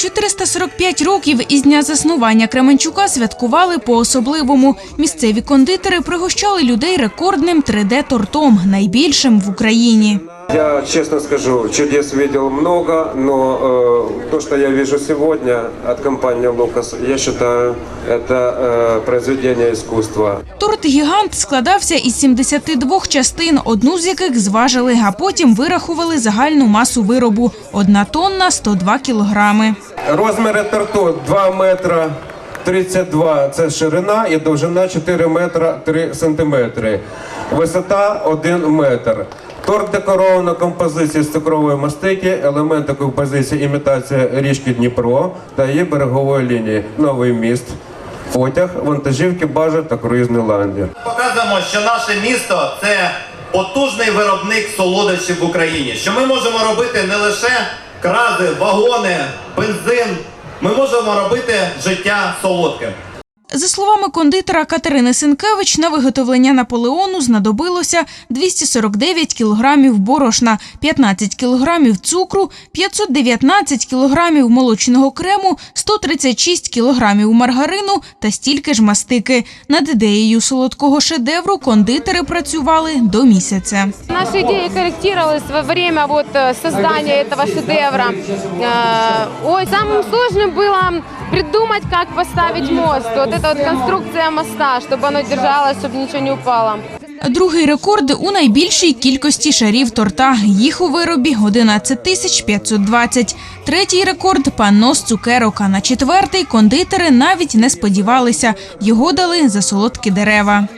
445 років із дня заснування Кременчука святкували по-особливому. Місцеві кондитери пригощали людей рекордним 3D-тортом, найбільшим в Україні. Я честно скажу, чудес видел много, но э, то, что я вижу сегодня от компании Лукас, я считаю, это э, произведение искусства. Торт-гігант складався із 72 частин, одну з яких зважили, а потім вирахували загальну масу виробу – одна тонна 102 кілограми. Розміри торту 2 метра 32 – це ширина і довжина 4 метра 3 сантиметри. Висота 1 метр. Торт декоровано композицією з цукрової мастики, елементи композиції імітація річки Дніпро та її берегової лінії, новий міст, потяг, вантажівки, бажа та круїзний ландір. Показуємо, що наше місто це потужний виробник солодощів в Україні. Що ми можемо робити не лише крази, вагони, бензин. Ми можемо робити життя солодким. За словами кондитера Катерини Сенкевич, на виготовлення Наполеону знадобилося 249 кілограмів борошна, 15 кілограмів цукру, 519 кілограмів молочного крему, 136 кілограмів маргарину та стільки ж мастики. Над ідеєю солодкого шедевру кондитери працювали до місяця. Наша идея корректировалась во время вот э, создания этого шедевра. Э, Ой, самым сложным было придумать, как поставить мост. Вот эта вот конструкция моста, чтобы оно держалось, чтобы ничего не упало. Другий рекорд у найбільшій кількості шарів торта. Їх у виробі 11 тисяч 520. Третій рекорд – панно з цукерок. А на четвертий кондитери навіть не сподівалися. Його дали за солодкі дерева.